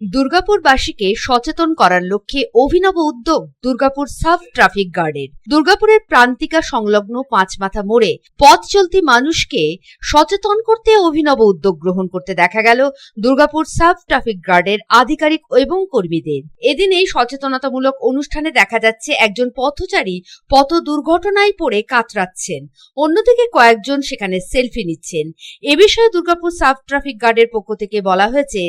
দুর্গাপুরবাসীকে সচেতন করার লক্ষ্যে অভিনব উদ্যোগ দুর্গাপুর সাব ট্রাফিক গার্ডের। দুর্গাপুরের প্রান্তিকা সংলগ্ন পাঁচমাথা মোড়ে পথ চলতি মানুষকে সচেতন করতে অভিনব উদ্যোগ গ্রহণ করতে দেখা গেল দুর্গাপুর সাব ট্রাফিক গার্ডের আধিকারিক এবং কর্মীদের। এদিন এই সচেতনতামূলক অনুষ্ঠানে দেখা যাচ্ছে একজন পথচারী পথ দুর্ঘটনায় পড়ে কাতরাচ্ছেন। অন্যদিকে কয়েকজন সেখানে সেলফি নিচ্ছেন। এ বিষয়ে দুর্গাপুর সাব ট্রাফিক গার্ডের পক্ষ থেকে বলা হয়েছে,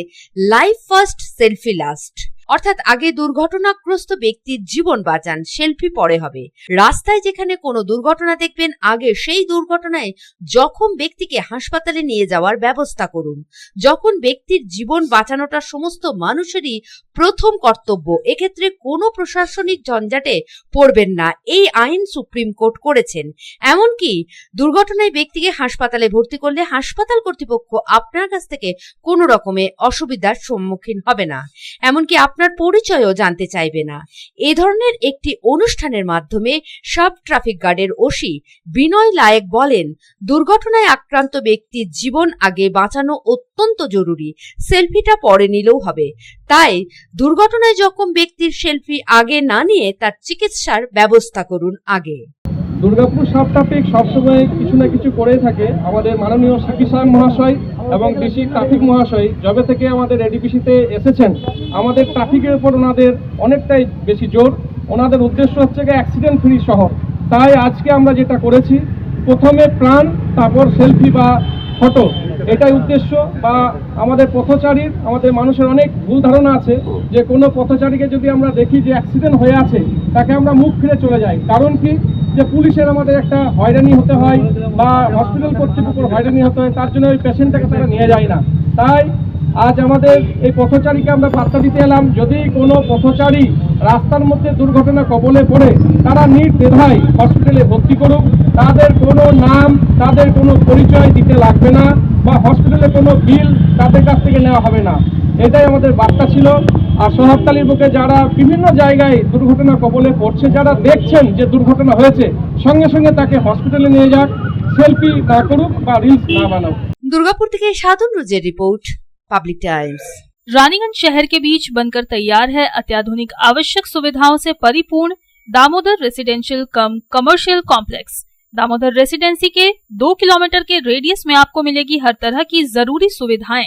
লাইফ ফার্স্ট সেলফি লাস্ট অর্থাৎ আগে দুর্ঘটনাগ্রস্ত ব্যক্তির জীবন বাঁচান, সেলফি পরে হবে। রাস্তায় যেখানে কোনো দুর্ঘটনা দেখবেন, আগে সেই দুর্ঘটনায় জখম ব্যক্তিকে হাসপাতালে নিয়ে যাওয়ার ব্যবস্থা করুন। যখন ব্যক্তির জীবন বাঁচানোটা সমস্ত মানুষেরই প্রথম কর্তব্য, এক্ষেত্রে কোনো প্রশাসনিক ঝঞ্ঝাটে পড়বেন না, এই আইন সুপ্রিম কোর্ট করেছেন। এমনকি দুর্ঘটনায় ব্যক্তিকে হাসপাতালে ভর্তি করলে হাসপাতাল কর্তৃপক্ষ আপনার কাছ থেকে কোনো রকমে অসুবিধার সম্মুখীন হবে না। এমনকি আপনার পরিচয়ও জানতে চাইবে না। এ ধরনের একটি অনুষ্ঠানের মাধ্যমে সাব ট্রাফিক গার্ডের ওসি বিনয় লায়েক বলেন, দুর্ঘটনায় আক্রান্ত ব্যক্তির জীবন আগে বাঁচানো অত্যন্ত জরুরি, সেলফিটা পরে নিলেও হবে। তাই দুর্ঘটনায় জখম ব্যক্তির সেলফি আগে না নিয়ে তার চিকিৎসার ব্যবস্থা করুন আগে। দুর্গাপুর সাব ট্রাফিক সবসময় কিছু না কিছু করেই থাকে। আমাদের মাননীয় সাহেব মহাশয় এবং ডিসি ট্রাফিক মহাশয় যবে থেকে আমাদের এডিপিসিতে এসেছেন, আমাদের ট্রাফিকের উপর ওনাদের অনেকটাই বেশি জোর। ওনাদের উদ্দেশ্য হচ্ছে অ্যাক্সিডেন্ট ফ্রি শহর। তাই আজকে আমরা যেটা করেছি, প্রথমে প্রাণ, তারপর সেলফি বা ফটো এটাই উদ্দেশ্য বা আমাদের পথচারীর, আমাদের মানুষের অনেক ভুল ধারণা আছে যে কোনো পথচারীকে যদি আমরা দেখি যে অ্যাক্সিডেন্ট হয়ে আছে, তাকে আমরা মুখ ফিরে চলে যাই। কারণ কি? যে পুলিশের আমাদের একটা হয়রানি হতে হয় বা হসপিটাল কর্তৃপক্ষ হয়রানি হতে হয়, তার জন্য ওই পেশেন্টটাকে তারা নিয়ে যায় না। তাই আজ আমাদের এই পথচারীকে আমরা বার্তা দিতে এলাম, যদি কোনো পথচারী রাস্তার মধ্যে দুর্ঘটনা কবলে পড়ে, তারা নির্দ্বিধায় হসপিটালে ভর্তি করুক। তাদের কোনো নাম, তাদের কোনো পরিচয় দিতে লাগবে না বা হসপিটালে কোনো বিল তাদের কাছ থেকে নেওয়া হবে না। এটাই আমাদের বার্তা ছিল আর সোহাবতালির বুকে যারা বিভিন্ন জায়গায় দুর্ঘটনা কবলে পড়ছে যারা দেখছেন যে দুর্ঘটনা হয়েছে সঙ্গে সঙ্গে তাকে হসপিটালে নিয়ে যাক সেলফি না করুক বা রিলস না বানাক দুর্গাপুর থেকে সাধন রুজের রিপোর্ট পাবলিক টাইমস रानीगंज शहर के बीच बनकर तैयार है अत्याधुनिक आवश्यक सुविधाओं से परिपूर्ण Damodar residential cum commercial complex Damodar residency के दो किलोमीटर के रेडियस में आपको मिलेगी हर तरह की जरूरी सुविधाएं